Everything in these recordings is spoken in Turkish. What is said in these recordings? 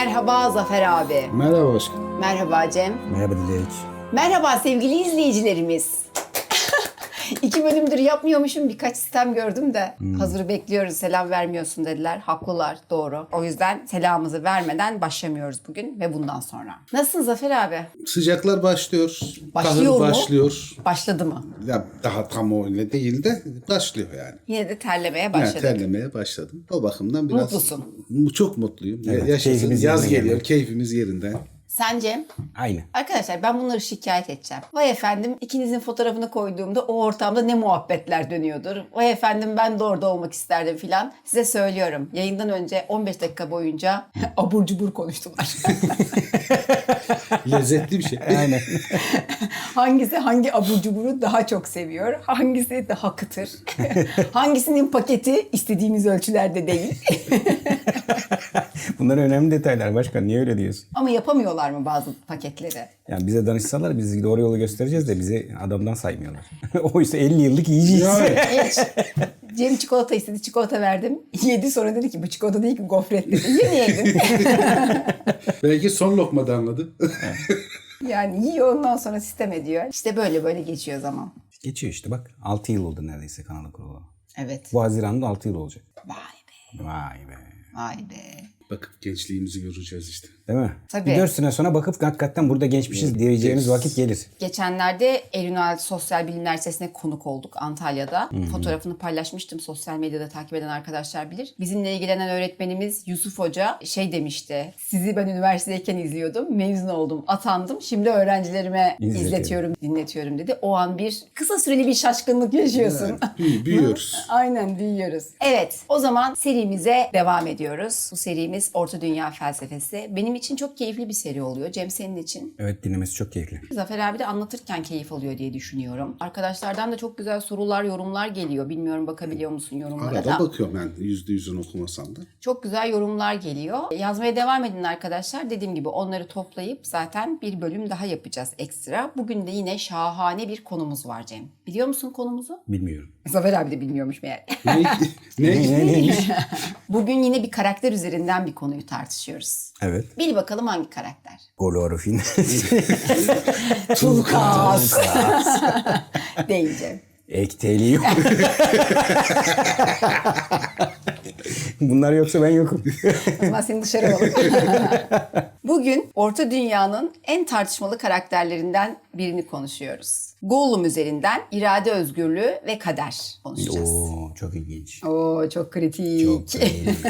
Merhaba Zafer abi. Merhaba başkan. Merhaba Cem. Merhaba Dilek. Merhaba sevgili izleyicilerimiz. İki bölümdür yapmıyormuşum. Birkaç sistem gördüm de hazır bekliyoruz selam vermiyorsun dediler. Haklılar doğru. O yüzden selamımızı vermeden başlamıyoruz bugün ve bundan sonra. Nasılsın Zafer abi? Sıcaklar başlıyor. Başlıyor Kahır mu? başlıyor. Başladı mı? Ya daha tam öyle değil de başlıyor yani. Yine de terlemeye Yani başladık. terlemeye başladım. O bakımdan biraz... Mutlusun. Mu- Çok mutluyum. Evet, Yaşasın. Yaz yerine geliyor. geldi. Keyfimiz yerinde. Sen Cem? Aynı. Arkadaşlar ben bunları şikayet edeceğim. Vay efendim ikinizin fotoğrafını koyduğumda o ortamda ne muhabbetler dönüyordur. Vay efendim ben de orada olmak isterdim filan. Size söylüyorum. Yayından önce 15 dakika boyunca abur cubur konuştular. Lezzetli bir şey. Aynen. Hangisi hangi abur cuburu daha çok seviyor? Hangisi daha kıtır? Hangisinin paketi istediğimiz ölçülerde değil? Bunlar önemli detaylar başkan. Niye öyle diyorsun? Ama yapamıyorlar mı bazı paketleri? Yani bize danışsalar biz doğru yolu göstereceğiz de bizi adamdan saymıyorlar. Oysa 50 yıllık yiyeceğiz. Hiç. Cem çikolata istedi, çikolata verdim. Yedi sonra dedi ki bu çikolata değil ki gofret dedi. Yemeyeydin. Belki son lokmada anladı. Yani yiyor ondan sonra sistem ediyor. İşte böyle böyle geçiyor zaman. Geçiyor işte bak. 6 yıl oldu neredeyse kanalı kurulu. Evet. Bu Haziran'da 6 yıl olacak. Vay be. Vay be. Vay be. Bakıp gençliğimizi göreceğiz işte. Değil mi? Tabii. Bir 4 sene sonra bakıp hakikaten burada gençmişiz diyeceğimiz vakit gelir. Geçenlerde Eylül Sosyal Bilimler Lisesi'ne konuk olduk Antalya'da. Fotoğrafını paylaşmıştım. Sosyal medyada takip eden arkadaşlar bilir. Bizimle ilgilenen öğretmenimiz Yusuf Hoca şey demişti. Sizi ben üniversitedeyken izliyordum. Mezun oldum. Atandım. Şimdi öğrencilerime İzletiyorum. izletiyorum, dinletiyorum dedi. O an bir kısa süreli bir şaşkınlık yaşıyorsun. Büyü- büyüyoruz. Aynen büyüyoruz. Evet o zaman serimize devam ediyoruz. Bu serimiz Orta Dünya Felsefesi. Benim için çok keyifli bir seri oluyor. Cem senin için. Evet dinlemesi çok keyifli. Zafer abi de anlatırken keyif alıyor diye düşünüyorum. Arkadaşlardan da çok güzel sorular, yorumlar geliyor. Bilmiyorum bakabiliyor musun yorumlara Arada da. bakıyorum ben yüzde yüzünü okumasam da. Çok güzel yorumlar geliyor. Yazmaya devam edin arkadaşlar. Dediğim gibi onları toplayıp zaten bir bölüm daha yapacağız ekstra. Bugün de yine şahane bir konumuz var Cem. Biliyor musun konumuzu? Bilmiyorum. Zafer abi de bilmiyormuş meğer. Ne? ne? Ne, ne, neymiş? Bugün yine bir karakter üzerinden bir konuyu tartışıyoruz. evet. Bil bakalım hangi karakter? Golorofin. Tulkas. Değil Cem. Ekteliyor. Bunlar yoksa ben yokum. O zaman seni dışarı alalım. Bugün Orta Dünya'nın en tartışmalı karakterlerinden birini konuşuyoruz. Gollum üzerinden irade özgürlüğü ve kader konuşacağız. Oo, çok ilginç. Oo çok kritik. Çok ilginç.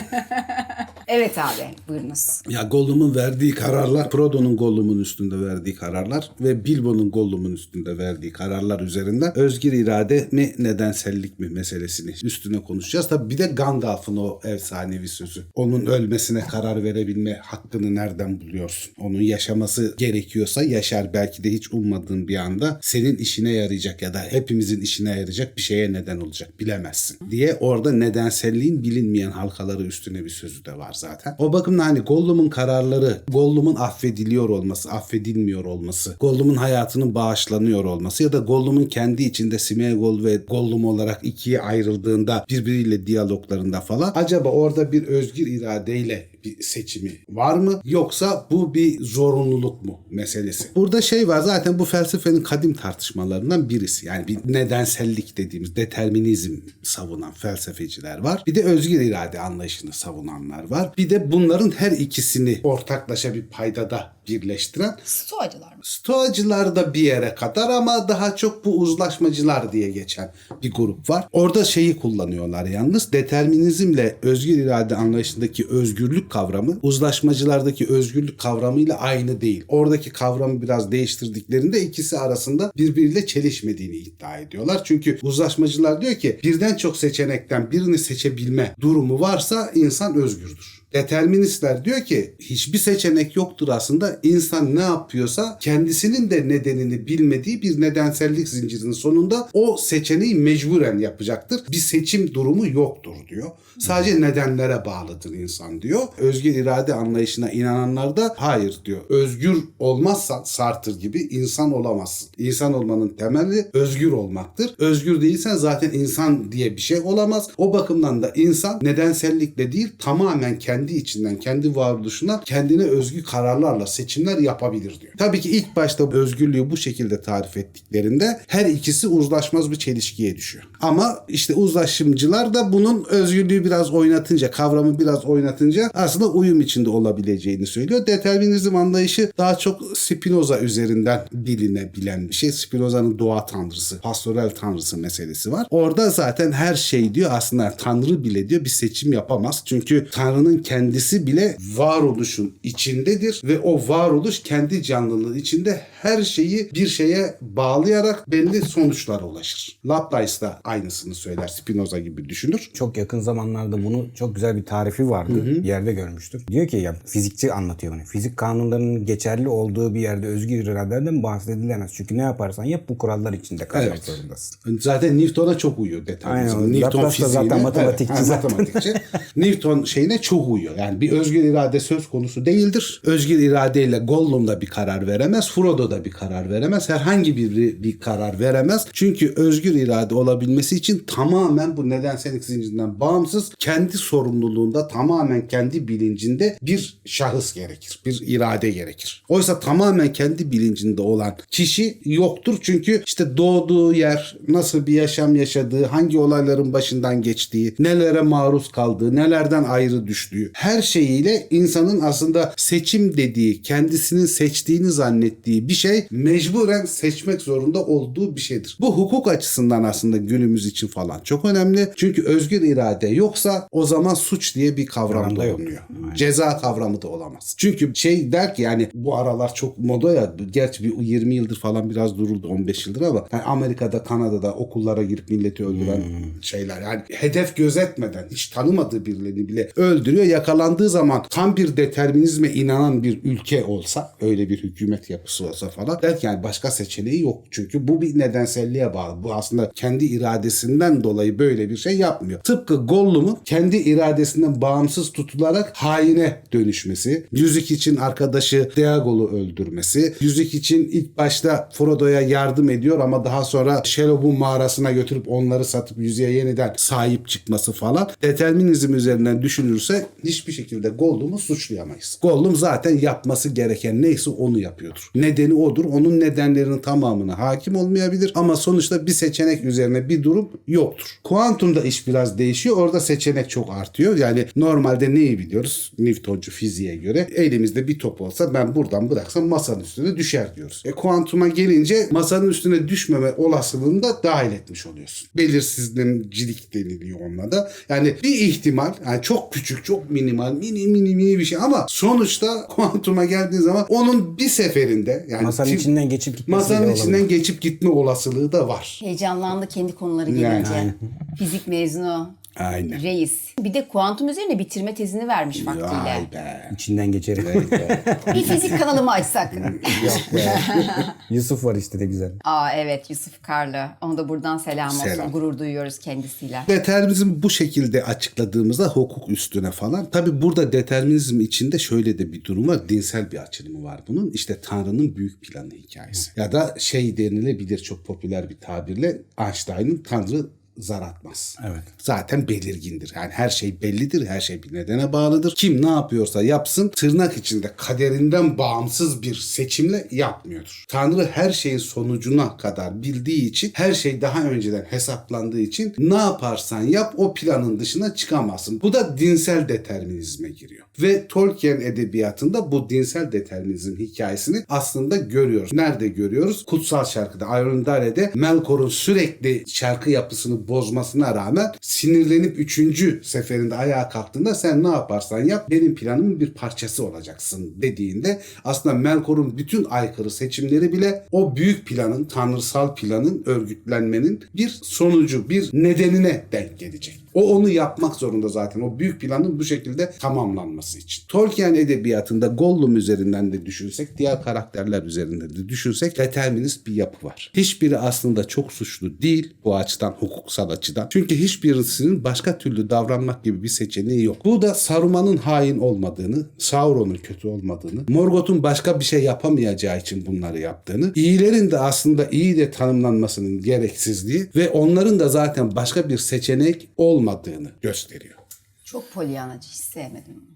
evet abi buyurunuz. Ya Gollum'un verdiği kararlar, Frodo'nun Gollum'un üstünde verdiği kararlar ve Bilbo'nun Gollum'un üstünde verdiği kararlar üzerinden özgür irade mi, nedensellik mi meselesini üstüne konuşacağız. Tabii bir de Gandalf'ın o efsanevi sözü. Onun ölmesine karar verebilme hakkını nereden buluyorsun? Onun yaşaması gerekiyorsa yaşar belki de hiç ummadığın bir anda senin işine yarayacak ya da hepimizin işine yarayacak bir şeye neden olacak bilemezsin diye orada nedenselliğin bilinmeyen halkaları üstüne bir sözü de var zaten. O bakımdan hani Gollum'un kararları, Gollum'un affediliyor olması, affedilmiyor olması, Gollum'un hayatının bağışlanıyor olması ya da Gollum'un kendi içinde Smeagol ve Gollum olarak ikiye ayrıldığında birbiriyle diyaloglarında falan acaba orada bir özgür iradeyle bir seçimi var mı yoksa bu bir zorunluluk mu meselesi. Burada şey var zaten bu felsefenin kadim tartışmalarından birisi. Yani bir nedensellik dediğimiz determinizm savunan felsefeciler var. Bir de özgür irade anlayışını savunanlar var. Bir de bunların her ikisini ortaklaşa bir paydada birleştiren Stoacılar mı? Stoacılar da bir yere kadar ama daha çok bu uzlaşmacılar diye geçen bir grup var. Orada şeyi kullanıyorlar yalnız determinizmle özgür irade anlayışındaki özgürlük kavramı uzlaşmacılardaki özgürlük kavramıyla aynı değil. Oradaki kavramı biraz değiştirdiklerinde ikisi arasında birbiriyle çelişmediğini iddia ediyorlar. Çünkü uzlaşmacılar diyor ki birden çok seçenekten birini seçebilme durumu varsa insan özgürdür. Deterministler diyor ki hiçbir seçenek yoktur aslında. İnsan ne yapıyorsa kendisinin de nedenini bilmediği bir nedensellik zincirinin sonunda o seçeneği mecburen yapacaktır. Bir seçim durumu yoktur diyor. Sadece nedenlere bağlıdır insan diyor. Özgür irade anlayışına inananlar da hayır diyor. Özgür olmazsan Sartre gibi insan olamazsın. İnsan olmanın temeli özgür olmaktır. Özgür değilsen zaten insan diye bir şey olamaz. O bakımdan da insan nedensellikle değil tamamen kendi kendi içinden, kendi varoluşuna kendine özgü kararlarla seçimler yapabilir diyor. Tabii ki ilk başta özgürlüğü bu şekilde tarif ettiklerinde her ikisi uzlaşmaz bir çelişkiye düşüyor. Ama işte uzlaşımcılar da bunun özgürlüğü biraz oynatınca, kavramı biraz oynatınca aslında uyum içinde olabileceğini söylüyor. Determinizm anlayışı daha çok Spinoza üzerinden bilinebilen bir şey. Spinoza'nın doğa tanrısı, pastoral tanrısı meselesi var. Orada zaten her şey diyor aslında tanrı bile diyor bir seçim yapamaz. Çünkü tanrının kendisi bile varoluşun içindedir ve o varoluş kendi canlılığı içinde her şeyi bir şeye bağlayarak belli sonuçlara ulaşır. Laplace da aynısını söyler. Spinoza gibi düşünür. Çok yakın zamanlarda bunu çok güzel bir tarifi vardı. Bir yerde görmüştüm. Diyor ki ya fizikçi anlatıyor bunu. Fizik kanunlarının geçerli olduğu bir yerde özgür iradeden bahsedilemez. Çünkü ne yaparsan yap bu kurallar içinde kalmak Evet. zorundasın. Zaten Newton'a çok uyuyor determinizm. Aynen. Newton Laplace da zaten fiziğine- matematikçi Evet, zaten. matematikçi. Newton şeyine çok uyuyor. Yani bir özgür irade söz konusu değildir. Özgür iradeyle Gollum da bir karar veremez. Frodo da bir karar veremez. Herhangi biri bir karar veremez. Çünkü özgür irade olabilmesi için tamamen bu nedensellik zincirinden bağımsız kendi sorumluluğunda tamamen kendi bilincinde bir şahıs gerekir. Bir irade gerekir. Oysa tamamen kendi bilincinde olan kişi yoktur. Çünkü işte doğduğu yer, nasıl bir yaşam yaşadığı, hangi olayların başından geçtiği, nelere maruz kaldığı, nelerden ayrı düştüğü her şeyiyle insanın aslında seçim dediği, kendisinin seçtiğini zannettiği bir şey mecburen seçmek zorunda olduğu bir şeydir. Bu hukuk açısından aslında günümüz için falan çok önemli. Çünkü özgür irade yoksa o zaman suç diye bir kavram da yok. bulunuyor. Ceza kavramı da olamaz. Çünkü şey der ki yani bu aralar çok moda ya gerçi bir 20 yıldır falan biraz duruldu 15 yıldır ama yani Amerika'da Kanada'da okullara girip milleti öldüren şeyler yani hedef gözetmeden hiç tanımadığı birilerini bile öldürüyor. Yakalandığı zaman tam bir determinizme inanan bir ülke olsa öyle bir hükümet yapısı olsa falan der yani başka seçeneği yok. Çünkü bu bir nedenselliğe bağlı. Bu aslında kendi iradesinden dolayı böyle bir şey yapmıyor. Tıpkı Gollum'un kendi iradesinden bağımsız tutularak haine dönüşmesi, yüzük için arkadaşı Deagol'u öldürmesi, yüzük için ilk başta Frodo'ya yardım ediyor ama daha sonra Shelob'un mağarasına götürüp onları satıp yüzüğe yeniden sahip çıkması falan determinizm üzerinden düşünürse hiçbir şekilde Gollum'u suçlayamayız. Gollum zaten yapması gereken neyse onu yapıyordur. Nedeni odur. Onun nedenlerinin tamamına hakim olmayabilir ama sonuçta bir seçenek üzerine bir durum yoktur. Kuantumda iş biraz değişiyor. Orada seçenek çok artıyor. Yani normalde neyi biliyoruz? Newtoncu fiziğe göre elimizde bir top olsa ben buradan bıraksam masanın üstüne düşer diyoruz. E kuantuma gelince masanın üstüne düşmeme olasılığını da dahil etmiş oluyorsun. Belirsizlikcilik deniliyor onunla da. Yani bir ihtimal yani çok küçük, çok minimal, mini mini mini bir şey ama sonuçta kuantuma geldiği zaman onun bir seferinde yani Masanın içinden geçip gitmesi bile masanın olabilir. içinden geçip gitme olasılığı da var. Heyecanlandı kendi konuları gelince. Yani. Fizik mezunu. Aynen. Reis. Bir de kuantum üzerine bitirme tezini vermiş vaktiyle. Vay be. İçinden geçerim. Bir fizik kanalımı açsak. Yok be. Yusuf var işte de güzel. Aa evet Yusuf Karlı. Ona da buradan selam olsun. Selam. Gurur duyuyoruz kendisiyle. Determinizm bu şekilde açıkladığımızda hukuk üstüne falan. Tabi burada determinizm içinde şöyle de bir durum var. Dinsel bir açılımı var bunun. İşte Tanrı'nın büyük planı hikayesi. Ya da şey denilebilir çok popüler bir tabirle Einstein'ın Tanrı zar atmaz. Evet. Zaten belirgindir. Yani her şey bellidir. Her şey bir nedene bağlıdır. Kim ne yapıyorsa yapsın tırnak içinde kaderinden bağımsız bir seçimle yapmıyordur. Tanrı her şeyin sonucuna kadar bildiği için her şey daha önceden hesaplandığı için ne yaparsan yap o planın dışına çıkamazsın. Bu da dinsel determinizme giriyor. Ve Tolkien edebiyatında bu dinsel determinizm hikayesini aslında görüyoruz. Nerede görüyoruz? Kutsal Şarkı'da Arundare'de Melkor'un sürekli şarkı yapısını bozmasına rağmen sinirlenip üçüncü seferinde ayağa kalktığında sen ne yaparsan yap benim planımın bir parçası olacaksın dediğinde aslında Melkor'un bütün aykırı seçimleri bile o büyük planın, tanrısal planın örgütlenmenin bir sonucu, bir nedenine denk gelecek. O onu yapmak zorunda zaten. O büyük planın bu şekilde tamamlanması için. Tolkien edebiyatında Gollum üzerinden de düşünsek, diğer karakterler üzerinde de düşünsek determinist bir yapı var. Hiçbiri aslında çok suçlu değil bu açıdan, hukuksal açıdan. Çünkü hiçbirisinin başka türlü davranmak gibi bir seçeneği yok. Bu da Saruman'ın hain olmadığını, Sauron'un kötü olmadığını, Morgoth'un başka bir şey yapamayacağı için bunları yaptığını, iyilerin de aslında iyi de tanımlanmasının gereksizliği ve onların da zaten başka bir seçenek olmadığını gösteriyor. Çok polyanacı hiç sevmedim.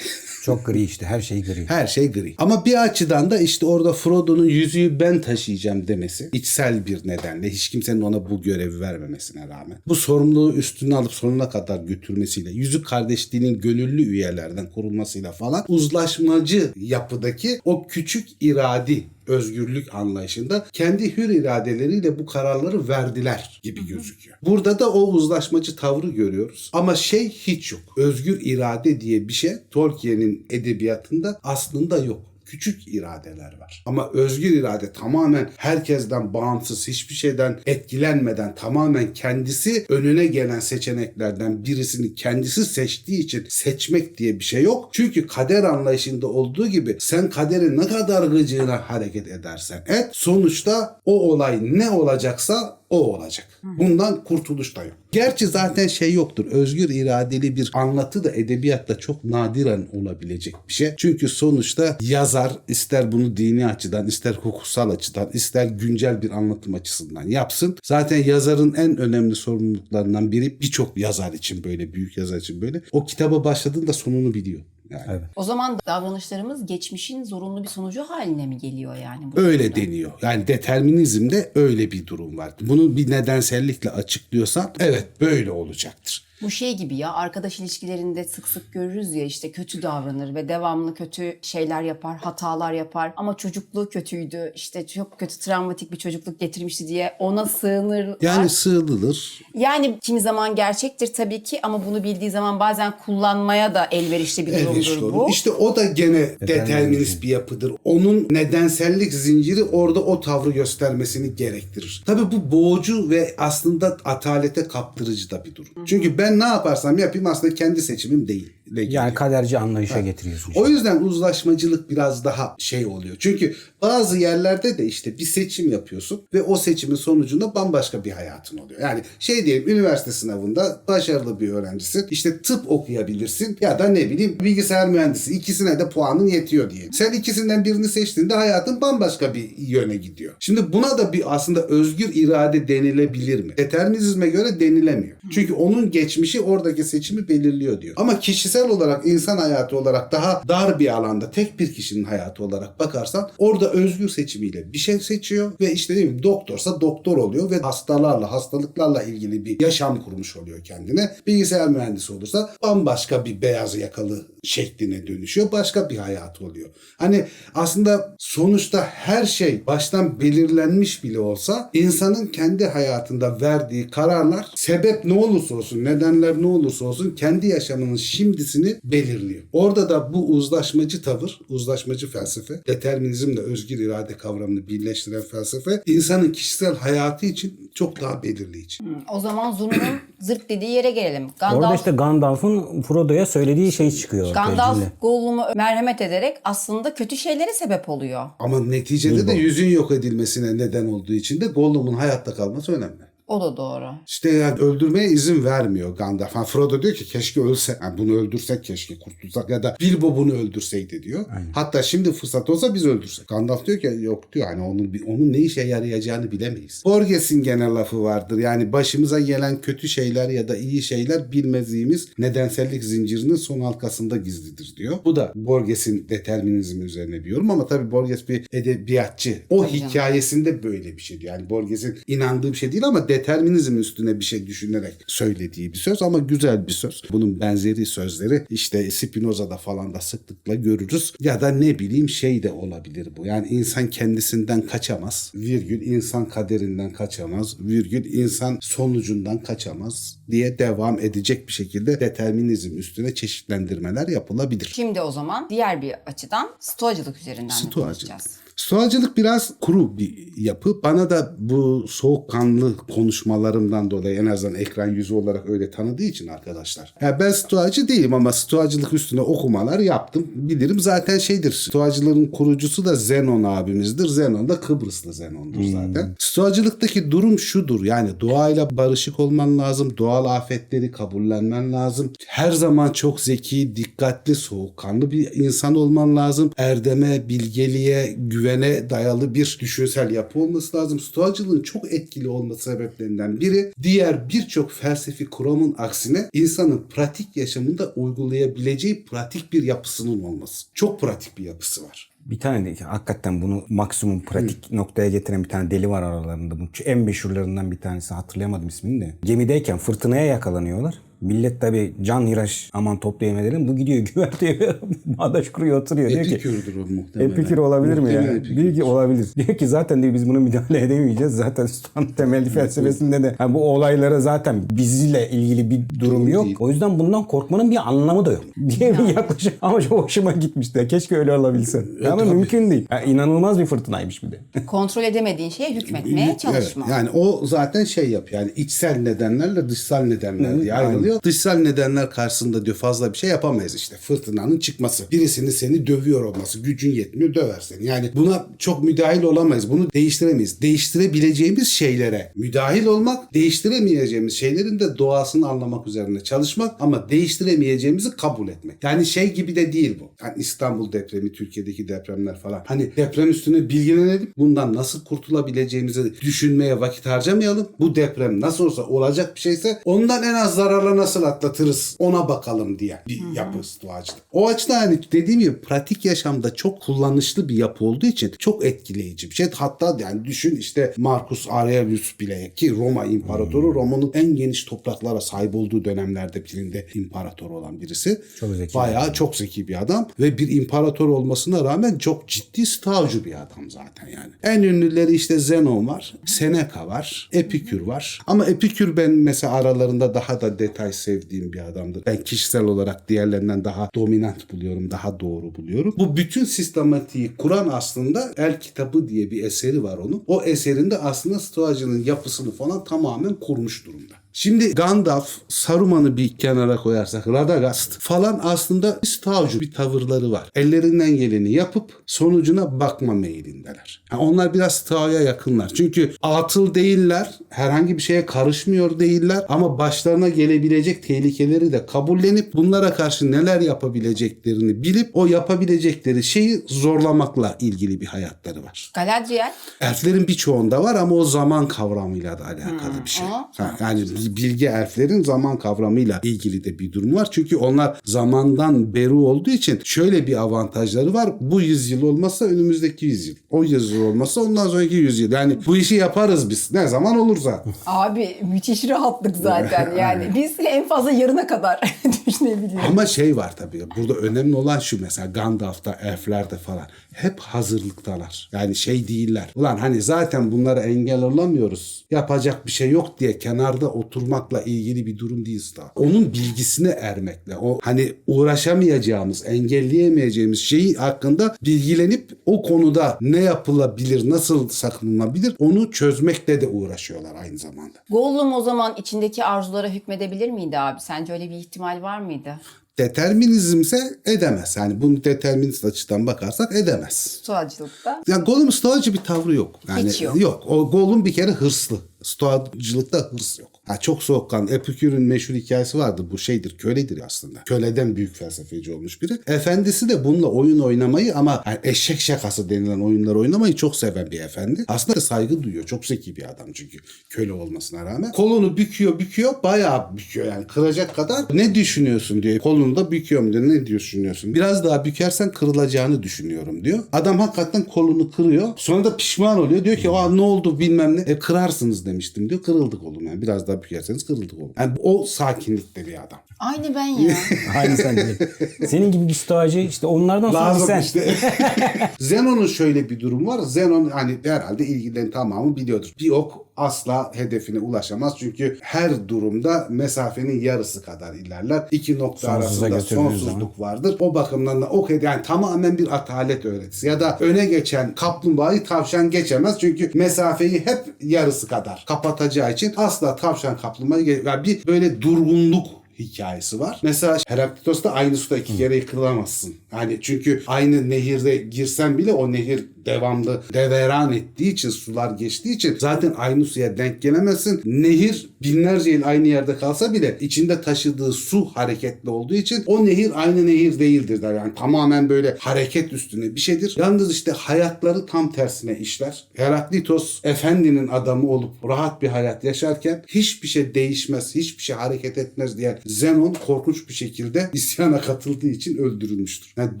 Çok gri işte her şey gri. Her şey gri. Ama bir açıdan da işte orada Frodo'nun yüzüğü ben taşıyacağım demesi içsel bir nedenle hiç kimsenin ona bu görevi vermemesine rağmen bu sorumluluğu üstüne alıp sonuna kadar götürmesiyle yüzük kardeşliğinin gönüllü üyelerden kurulmasıyla falan uzlaşmacı yapıdaki o küçük iradi özgürlük anlayışında kendi hür iradeleriyle bu kararları verdiler gibi gözüküyor. Burada da o uzlaşmacı tavrı görüyoruz. Ama şey hiç yok. Özgür irade diye bir şey Tolkien'in edebiyatında aslında yok küçük iradeler var. Ama özgür irade tamamen herkesten bağımsız, hiçbir şeyden etkilenmeden tamamen kendisi önüne gelen seçeneklerden birisini kendisi seçtiği için seçmek diye bir şey yok. Çünkü kader anlayışında olduğu gibi sen kaderin ne kadar gıcığına hareket edersen et sonuçta o olay ne olacaksa o olacak. Bundan kurtuluş da yok. Gerçi zaten şey yoktur. Özgür iradeli bir anlatı da edebiyatta çok nadiren olabilecek bir şey. Çünkü sonuçta yazar ister bunu dini açıdan, ister hukuksal açıdan, ister güncel bir anlatım açısından yapsın. Zaten yazarın en önemli sorumluluklarından biri birçok yazar için böyle, büyük yazar için böyle. O kitaba başladığında sonunu biliyor. Yani. Evet. O zaman davranışlarımız geçmişin zorunlu bir sonucu haline mi geliyor yani? bu Öyle durumda? deniyor. Yani determinizmde öyle bir durum var. Bunu bir nedensellikle açıklıyorsan evet böyle olacaktır. Bu şey gibi ya arkadaş ilişkilerinde sık sık görürüz ya işte kötü davranır ve devamlı kötü şeyler yapar, hatalar yapar ama çocukluğu kötüydü işte çok kötü travmatik bir çocukluk getirmişti diye ona sığınır. Yani sığınılır. Yani kimi zaman gerçektir tabii ki ama bunu bildiği zaman bazen kullanmaya da elverişli bir durumdur Evet, bu. İşte o da gene determinist bir yapıdır. Onun nedensellik zinciri orada o tavrı göstermesini gerektirir. Tabii bu boğucu ve aslında atalete kaptırıcı da bir durum. Çünkü ben ne yaparsam yapayım aslında kendi seçimim değil. Yani kaderci anlayışa getiriyorsun. işte. O yüzden uzlaşmacılık biraz daha şey oluyor. Çünkü bazı yerlerde de işte bir seçim yapıyorsun ve o seçimin sonucunda bambaşka bir hayatın oluyor. Yani şey diyelim üniversite sınavında başarılı bir öğrencisin. İşte tıp okuyabilirsin ya da ne bileyim bilgisayar mühendisi. ikisine de puanın yetiyor diye. Sen ikisinden birini seçtiğinde hayatın bambaşka bir yöne gidiyor. Şimdi buna da bir aslında özgür irade denilebilir mi? Determinizme göre denilemiyor. Çünkü onun geçmişi oradaki seçimi belirliyor diyor. Ama kişisel olarak insan hayatı olarak daha dar bir alanda tek bir kişinin hayatı olarak bakarsan orada özgür seçimiyle bir şey seçiyor ve işte değil mi doktorsa doktor oluyor ve hastalarla hastalıklarla ilgili bir yaşam kurmuş oluyor kendine. Bilgisayar mühendisi olursa bambaşka bir beyaz yakalı şekline dönüşüyor. Başka bir hayatı oluyor. Hani aslında sonuçta her şey baştan belirlenmiş bile olsa insanın kendi hayatında verdiği kararlar sebep ne olursa olsun, nedenler ne olursa olsun kendi yaşamının şimdisini belirliyor. Orada da bu uzlaşmacı tavır, uzlaşmacı felsefe, determinizmle özgür irade kavramını birleştiren felsefe insanın kişisel hayatı için çok daha belirleyici. O zaman Zurna'nın zırt dediği yere gelelim. Orada Gandalf, işte Gandalf'ın Frodo'ya söylediği şey çıkıyor. Gandalf. Gollum'u merhamet ederek aslında kötü şeylere sebep oluyor. Ama neticede de yüzün yok edilmesine neden olduğu için de Gollum'un hayatta kalması önemli. O da doğru. İşte yani öldürmeye izin vermiyor Gandalf. Ha, Frodo diyor ki keşke ölse. Yani bunu öldürsek keşke kurtulsak ya da Bilbo bunu öldürseydi diyor. Hatta şimdi fırsat olsa biz öldürsek. Gandalf diyor ki yok diyor hani onun bir- onun ne işe yarayacağını bilemeyiz. Borges'in genel lafı vardır. Yani başımıza gelen kötü şeyler ya da iyi şeyler bilmediğimiz nedensellik zincirinin son halkasında gizlidir diyor. Bu da Borges'in determinizmi üzerine bir yorum ama tabii Borges bir edebiyatçı. O Tabii canım. hikayesinde böyle bir şey diyor. Yani Borges'in inandığı bir şey değil ama determinizm üstüne bir şey düşünerek söylediği bir söz ama güzel bir söz. Bunun benzeri sözleri işte Spinoza'da falan da sıklıkla görürüz. Ya da ne bileyim şey de olabilir bu. Yani insan kendisinden kaçamaz. Virgül insan kaderinden kaçamaz. Virgül insan sonucundan kaçamaz diye devam edecek bir şekilde determinizm üstüne çeşitlendirmeler yapılabilir. Şimdi o zaman diğer bir açıdan stoacılık üzerinden de Stoacılık. konuşacağız. Stoacılık biraz kuru bir yapı. Bana da bu soğukkanlı konuşmalarımdan dolayı en azından ekran yüzü olarak öyle tanıdığı için arkadaşlar. Ya ben stoacı değilim ama stoacılık üstüne okumalar yaptım. Bilirim zaten şeydir. Stoacılığın kurucusu da Zenon abimizdir. Zenon da Kıbrıslı Zenon'dur zaten. Stoacılıktaki durum şudur. Yani doğayla barışık olman lazım. Doğal afetleri kabullenmen lazım. Her zaman çok zeki, dikkatli, soğukkanlı bir insan olman lazım. Erdeme, bilgeliğe güven güvene dayalı bir düşünsel yapı olması lazım. Stoacılığın çok etkili olması sebeplerinden biri diğer birçok felsefi kuramın aksine insanın pratik yaşamında uygulayabileceği pratik bir yapısının olması. Çok pratik bir yapısı var. Bir tane de hakikaten bunu maksimum pratik noktaya getiren bir tane deli var aralarında. Bu en meşhurlarından bir tanesi hatırlayamadım ismini de. Gemideyken fırtınaya yakalanıyorlar. Millet tabi can hiraş aman toplayayım edelim. Bu gidiyor güverteye bağdaş kuruyor oturuyor. Diyor ki, Epikürdür o muhtemelen. Epikür olabilir mi Muhtemelen ya? epikür. Diyor ki olabilir. Diyor ki zaten diyor biz bunu müdahale edemeyeceğiz. Zaten Stoğan'ın temel felsefesinde de hani bu olaylara zaten bizle ilgili bir durum Durum yok. değil. O yüzden bundan korkmanın bir anlamı da yok. diye bir yaklaşım. Ama çok hoşuma gitmişti. Keşke öyle olabilse. Ama tabii. mümkün değil. Yani inanılmaz bir fırtınaymış bir de. Kontrol edemediğin şeye hükmetmeye Evet, çalışma. yani o zaten şey yapıyor. Yani içsel nedenlerle dışsal nedenler diye ayrılıyor. Dışsal nedenler karşısında diyor fazla bir şey yapamayız işte. Fırtınanın çıkması. Birisinin seni dövüyor olması. Gücün yetmiyor döver seni. Yani buna çok müdahil olamayız. Bunu değiştiremeyiz. Değiştirebileceğimiz şeylere müdahil olmak, değiştiremeyeceğimiz şeylerin de doğasını anlamak üzerine çalışmak ama değiştiremeyeceğimizi kabul etmek. Yani şey gibi de değil bu. Yani İstanbul depremi, Türkiye'deki depremler falan. Hani deprem üstüne bilgilenelim. Bundan nasıl kurtulabileceğimizi düşünmeye vakit harcamayalım. Bu deprem nasıl olsa olacak bir şeyse ondan en az zararla nasıl atlatırız ona bakalım diye bir yapı doğacılık. O açıdan hani dediğim gibi pratik yaşamda çok kullanışlı bir yapı olduğu için çok etkileyici bir şey. Hatta yani düşün işte Marcus Aurelius bile ki Roma imparatoru Roma'nın en geniş topraklara sahip olduğu dönemlerde birinde imparator olan birisi. Çok zeki. Bayağı çok zeki bir adam ve bir imparator olmasına rağmen çok ciddi stavcı bir adam zaten yani. En ünlüleri işte Zenon var, Seneca var, Epikür var. Ama Epikür ben mesela aralarında daha da detay sevdiğim bir adamdır. Ben kişisel olarak diğerlerinden daha dominant buluyorum, daha doğru buluyorum. Bu bütün sistematiği kuran aslında El Kitabı diye bir eseri var onun. O eserinde aslında stoacının yapısını falan tamamen kurmuş durumda. Şimdi Gandalf, Saruman'ı bir kenara koyarsak Radagast falan aslında stavcı bir tavırları var. Ellerinden geleni yapıp sonucuna bakma meylindeler. Yani onlar biraz stavya yakınlar. Çünkü atıl değiller, herhangi bir şeye karışmıyor değiller ama başlarına gelebilecek tehlikeleri de kabullenip bunlara karşı neler yapabileceklerini bilip o yapabilecekleri şeyi zorlamakla ilgili bir hayatları var. Galadriel Elflerin birçoğunda var ama o zaman kavramıyla da alakalı bir şey. o- Ha, yani bilge elflerin zaman kavramıyla ilgili de bir durum var. Çünkü onlar zamandan beri olduğu için şöyle bir avantajları var. Bu yüzyıl olmazsa önümüzdeki yüzyıl. O yüzyıl olmazsa ondan sonraki yüzyıl. Yani bu işi yaparız biz. Ne zaman olursa. abi müthiş rahatlık zaten yani. Biz en fazla yarına kadar düşünebiliyoruz. Ama şey var tabii. Burada önemli olan şu mesela Gandalf'ta, elflerde falan. Hep hazırlıktalar. Yani şey değiller. Ulan hani zaten bunlara engel olamıyoruz. Yapacak bir şey yok diye kenarda oturmakla ilgili bir durum değil daha. Onun bilgisine ermekle. O hani uğraşamayacağımız, engelleyemeyeceğimiz şeyi hakkında bilgilenip o konuda ne yapılabilir, nasıl saklanabilir onu çözmekle de uğraşıyorlar aynı zamanda. Gollum o zaman içindeki arzulara hükmedebilir miydi abi? Sence öyle bir ihtimal var mıydı? Determinizmse edemez. Yani bunu determinist açıdan bakarsak edemez. Stoacılıkta. Yani Gollum'un stoacı bir tavrı yok. Yani Hiç yok. O Gollum bir kere hırslı. Stoacılıkta hırs yok. Ha, çok soğukkan. Epikür'ün meşhur hikayesi vardı. Bu şeydir, köledir aslında. Köleden büyük felsefeci olmuş biri. Efendisi de bununla oyun oynamayı ama yani eşek şakası denilen oyunlar oynamayı çok seven bir efendi. Aslında saygı duyuyor. Çok zeki bir adam çünkü köle olmasına rağmen. Kolunu büküyor, büküyor. Bayağı büküyor yani. Kıracak kadar. Ne düşünüyorsun diyor. Kolunu da büküyorum diyor. Ne düşünüyorsun? Biraz daha bükersen kırılacağını düşünüyorum diyor. Adam hakikaten kolunu kırıyor. Sonra da pişman oluyor. Diyor ki ne oldu bilmem ne. E, kırarsınız demiştim diyor. Kırıldı kolum yani. Biraz daha bükerseniz kırıldı kolum. Yani o sakinlikte bir adam. Aynı ben ya. Aynı sen de. Senin gibi bir stoacı işte onlardan sonra Lazım sen. işte. Zenon'un şöyle bir durum var. Zenon hani herhalde ilgilerin tamamı biliyordur. Bir ok asla hedefine ulaşamaz. Çünkü her durumda mesafenin yarısı kadar ilerler. İki nokta Sonsuza arasında sonsuzluk vardır. O bakımdan da ok hed- yani tamamen bir atalet öğretisi. Ya da öne geçen kaplumbağayı tavşan geçemez. Çünkü mesafeyi hep yarısı kadar kapatacağı için asla tavşan kaplumbağayı yani bir böyle durgunluk hikayesi var. Mesela Heraklitos'ta aynı suda iki kere yıkılamazsın. Yani çünkü aynı nehirde girsen bile o nehir devamlı deveran ettiği için sular geçtiği için zaten aynı suya denk gelemezsin. Nehir binlerce yıl aynı yerde kalsa bile içinde taşıdığı su hareketli olduğu için o nehir aynı nehir değildir der. Yani tamamen böyle hareket üstüne bir şeydir. Yalnız işte hayatları tam tersine işler. Heraklitos efendinin adamı olup rahat bir hayat yaşarken hiçbir şey değişmez, hiçbir şey hareket etmez diye Zenon korkunç bir şekilde isyana katıldığı için öldürülmüştür. Yani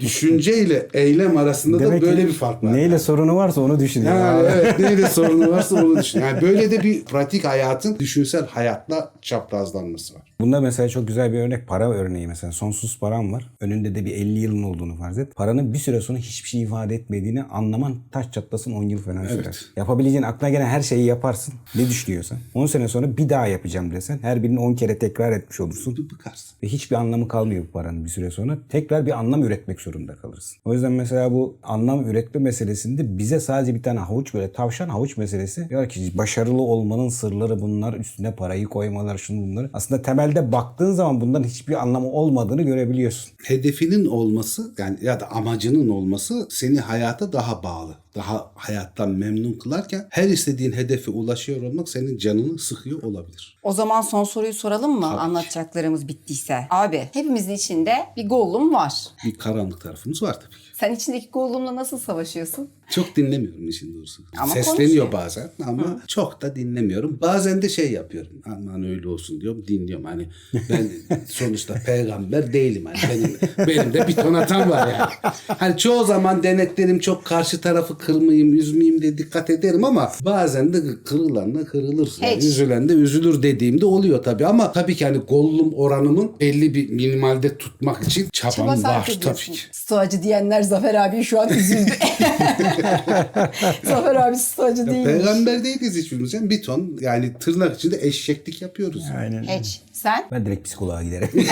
düşünce ile eylem arasında da Demek ki böyle bir fark var. Neyle sorunu varsa onu düşünüyor. Yani abi. evet neyle sorunu varsa onu düşün. Yani böyle de bir pratik hayatın düşünsel hayatla çaprazlanması var. Bunda mesela çok güzel bir örnek para örneği mesela sonsuz param var. Önünde de bir 50 yılın olduğunu farz et. Paranın bir süre sonra hiçbir şey ifade etmediğini anlaman taş çatlasın 10 yıl falan sürer. Evet. Yapabileceğin aklına gelen her şeyi yaparsın. Ne düşünüyorsan. 10 sene sonra bir daha yapacağım desen her birini 10 kere tekrar etmiş olursun. Bir bıkarsın. Ve hiçbir anlamı kalmıyor bu paranın bir süre sonra. Tekrar bir anlam üretmek zorunda kalırsın. O yüzden mesela bu anlam üretme meselesinde bize sadece bir tane havuç böyle tavşan havuç meselesi. Diyor ki başarılı olmanın sırları bunlar. Üstüne parayı koymalar şunu bunları. Aslında temelde baktığın zaman bunların hiçbir anlamı olmadığını görebiliyorsun. Hedefinin olması yani ya da amacının olması seni hayata daha bağlı. Daha hayattan memnun kılarken her istediğin hedefe ulaşıyor olmak senin canını sıkıyor olabilir. O zaman son soruyu soralım mı? Anlatacaklarımız bittiyse. Abi hepimizin içinde bir Gollum var. Bir karanlık tarafımız var tabii ki. Sen içindeki Gollum'la nasıl savaşıyorsun? Çok dinlemiyorum işin doğrusu. Ama Sesleniyor konuşuyor. bazen ama çok da dinlemiyorum. Bazen de şey yapıyorum. Aman öyle olsun diyorum dinliyorum. Hani ben sonuçta peygamber değilim. Hani benim, benim de bir ton hatam var yani. Hani çoğu zaman denetlerim çok karşı tarafı kırmayayım, üzmeyeyim diye dikkat ederim ama bazen de kırılanla kırılır. Yani Hiç. üzülen de üzülür dediğimde oluyor tabii ama tabii ki hani gollum oranımın belli bir minimalde tutmak için Çaba çabam sarf var tabii ki. Stoacı diyenler Zafer abi şu an üzüldü. Zafer abi stoacı değil. Peygamber değiliz hiçbirimiz. Yani bir ton yani tırnak içinde eşeklik yapıyoruz. Aynen. Hiç. Sen? Ben direkt psikoloğa giderim.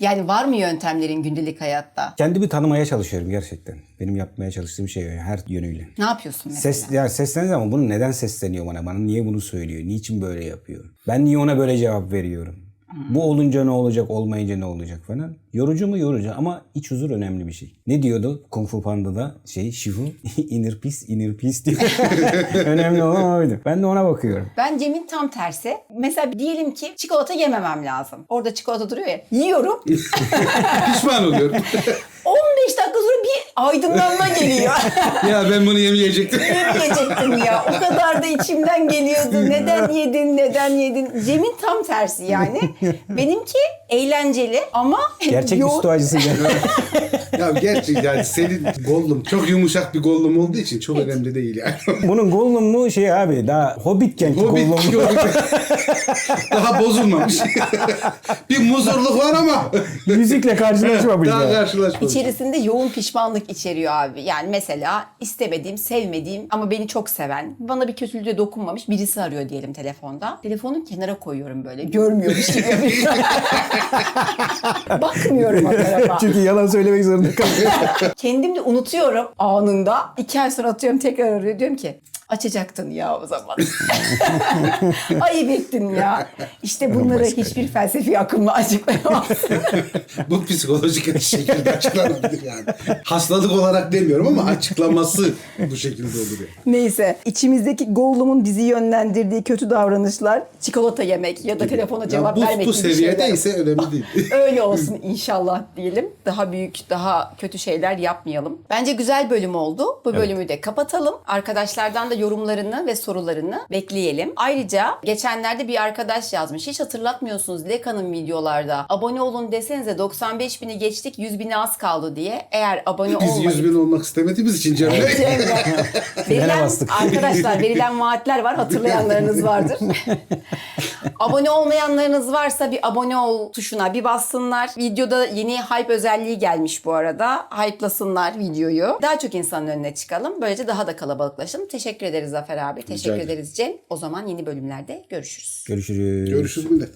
Yani var mı yöntemlerin gündelik hayatta? Kendimi tanımaya çalışıyorum gerçekten. Benim yapmaya çalıştığım şey her yönüyle. Ne yapıyorsun mesela? Ses, ya seslenir ama bunu neden sesleniyor bana? Bana niye bunu söylüyor? Niçin böyle yapıyor? Ben niye ona böyle cevap veriyorum? Bu olunca ne olacak, olmayınca ne olacak falan. Yorucu mu yorucu ama iç huzur önemli bir şey. Ne diyordu Kung Fu Panda'da şey Shifu inner peace inner peace diyor. önemli olan oydu. Ben de ona bakıyorum. Ben Cem'in tam tersi. Mesela diyelim ki çikolata yememem lazım. Orada çikolata duruyor ya. Yiyorum. Pişman oluyorum. 15 dakika sonra bir aydınlanma geliyor. ya ben bunu yemeyecektim. Yemeyecektim ya. O kadar da içimden geliyordu. Neden yedin, neden yedin? Cem'in tam tersi yani. Benimki eğlenceli ama Gerçek bir yoğun- stoacısın. ya gerçi yani senin gollum çok yumuşak bir gollum olduğu için çok önemli değil yani. Bunun Gollum mu şey abi daha Hobbitken ki bir Gollum. daha bozulmamış. bir muzurluk var ama Müzikle karşılaşmamış. daha ya. karşılaşmamış. İçerisinde yoğun pişmanlık içeriyor abi. Yani mesela istemediğim, sevmediğim ama beni çok seven, bana bir kötülüğe dokunmamış birisi arıyor diyelim telefonda. Telefonu kenara koyuyorum böyle. Görmüyormuş gibi. Bakmıyorum o tarafa. Çünkü yalan söylemek zorunda kalıyor. Kendim de unutuyorum anında. İki ay sonra atıyorum tekrar arıyor. Diyorum ki "Cık, açacaktın ya o zaman. Ayıp ettin ya. İşte bunları hiçbir felsefi akımla açıklayamazsın. Bu psikolojik şekilde açıklanabilir yani. Hastalık olarak demiyorum ama açıklaması bu şekilde olur yani. Neyse içimizdeki Gollum'un bizi yönlendirdiği kötü davranışlar çikolata yemek ya da telefona cevap ya bu, vermek bu gibi şeyler. seviyede ise önemli değil. Öyle olsun inşallah diyelim. Daha büyük, daha kötü şeyler yapmayalım. Bence güzel bölüm oldu. Bu bölümü de kapatalım. Arkadaşlardan da yorumlarını ve sorularını bekleyelim. Ayrıca geçenlerde bir arkadaş yazmış. Hiç hatırlatmıyorsunuz Leka'nın videolarda. Abone olun desenize 95 bini geçtik 100 bine az kaldı diye. Eğer abone Biz olmayıp... 100 bin olmak istemediğimiz için Cemre. verilen, bastık. arkadaşlar verilen vaatler var. Hatırlayanlarınız vardır. abone olmayanlarınız varsa bir abone ol tuşuna bir bassınlar. Videoda yeni hype özelliği gelmiş bu arada. Hype'lasınlar videoyu. Daha çok insanın önüne çıkalım. Böylece daha da kalabalıklaşalım. Teşekkür ederiz Zafer abi. Teşekkür ederim. ederiz Cem. O zaman yeni bölümlerde görüşürüz. Görüşürüz. Görüşürüz millet.